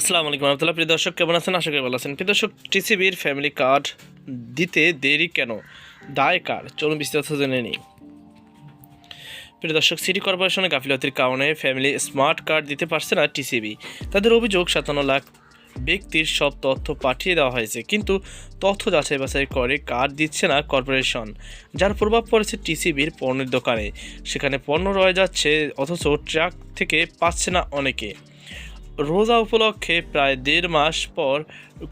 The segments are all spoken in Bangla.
আসসালামু আলাইকুম রহমতুল্লাহ। প্রিয় দর্শক, কেমন আছেন? আশা করি ভালো আছেন। প্রিয় দর্শক, টিসিবির ফ্যামিলি কার্ড দিতে দেরি কেন? দায় কার? চলুন বিস্তারিত জেনে নিই। প্রিয় দর্শক সিটি কর্পোরেশনের গাফিলতির কারণে ফ্যামিলি স্মার্ট কার্ড দিতে পারছে না টিসিবি। তাদের অভিযোগ, সাতান্ন লাখ ব্যক্তির সব তথ্য পাঠিয়ে দেওয়া হয়েছে, কিন্তু তথ্য যাচাই বাছাই করে কার্ড দিচ্ছে না কর্পোরেশন যার প্রভাব পড়েছে টিসিবির পণ্যের দোকানে। সেখানে পণ্য রয়ে যাচ্ছে, অথচ ট্রাক থেকে পাচ্ছে না অনেকে। রোজা উপলক্ষে প্রায় দেড় মাস পর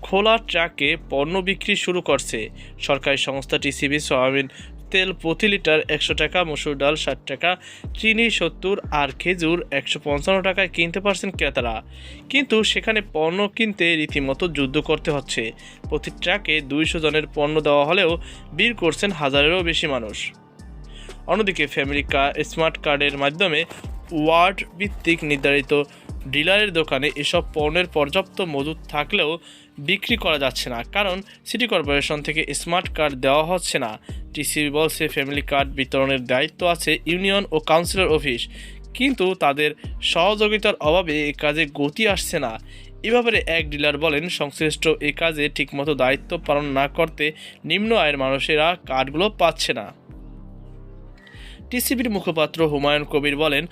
খোলা ট্রাকে পণ্য বিক্রি শুরু করছে। সরকারি সংস্থাটি সিবি সয়াবিন তেল প্রতি লিটার একশো টাকা, মসুর ডাল ষাট টাকা, চিনি সত্তর, আর খেজুর একশো পঞ্চান্ন টাকায় কিনতে পারছেন ক্রেতারা। কিন্তু সেখানে পণ্য কিনতে রীতিমতো যুদ্ধ করতে হচ্ছে। প্রতি ট্রাকে দুইশো জনের পণ্য দেওয়া হলেও বীর করছেন হাজারেরও বেশি মানুষ। অন্যদিকে ফ্যামিলি কার স্মার্ট কার্ডের মাধ্যমে ওয়ার্ড ভিত্তিক নির্ধারিত ডিলারের দোকানে এসব পণ্যের পর্যাপ্ত মজুদ থাকলেও বিক্রি করা যাচ্ছে না, কারণ সিটি কর্পোরেশন থেকে স্মার্ট কার্ড দেওয়া হচ্ছে না। টিসিবি বলছে, ফ্যামিলি কার্ড বিতরণের দায়িত্ব আছে ইউনিয়ন ও কাউন্সিলর অফিস, কিন্তু তাদের সহযোগিতার অভাবে এ কাজে গতি আসছে না। এ ব্যাপারে এক ডিলার বলেন, সংশ্লিষ্ট এ কাজে ঠিকমতো দায়িত্ব পালন না করতে নিম্ন আয়ের মানুষেরা কার্ডগুলো পাচ্ছে না। টিসিবির মুখপাত্র হুমায়ুন কবির বলেন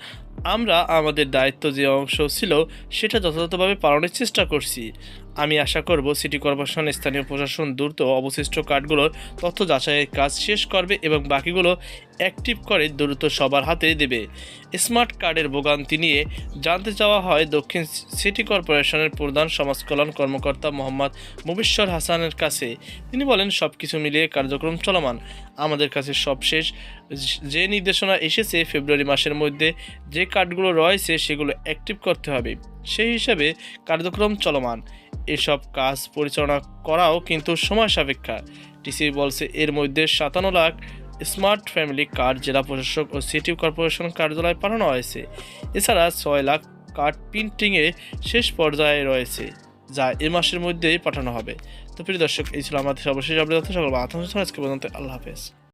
আমরা আমাদের দায়িত্ব যে অংশ ছিল সেটা যথাযথভাবে পালনের চেষ্টা করছি। আমি আশা করব সিটি কর্পোরেশন, স্থানীয় প্রশাসন দ্রুত অবশিষ্ট কার্ডগুলোর তথ্য যাচাইয়ের কাজ শেষ করবে এবং বাকিগুলো অ্যাক্টিভ করে দ্রুত সবার হাতে দেবে। স্মার্ট কার্ডের ভোগান্তি নিয়ে জানতে চাওয়া হয় দক্ষিণ সিটি কর্পোরেশনের প্রধান সমাজকল্যাণ কর্মকর্তা মোহাম্মদ মুবিশ্বর হাসানের কাছে। তিনি বলেন সব কিছু মিলিয়ে কার্যক্রম চলমান। আমাদের কাছে সবশেষ যে নির্দেশনা এসেছে, ফেব্রুয়ারি মাসের মধ্যে যে কার্ডগুলো রয়েছে সেগুলো অ্যাক্টিভ করতে হবে। সেই হিসাবে কার্যক্রম চলমান। এসব কাজ পরিচালনা করাও কিন্তু সময় সাপেক্ষা। টিসি বলছে, এর মধ্যে সাতান্ন লাখ স্মার্ট ফ্যামিলি কার্ড জেলা প্রশাসক ও সিটি কর্পোরেশন কার্যালয়ে পাঠানো হয়েছে। এছাড়া ছয় লাখ কার্ড প্রিন্টিংয়ে শেষ পর্যায়ে রয়েছে, যা এ মাসের মধ্যেই পাঠানো হবে। তো প্রিয় দর্শক, এই ছিল আমাদের সর্বশেষ আপডেট। সকল আত্মসংস্থান আজকে পর্যন্ত আল্লাহ হাফেজ।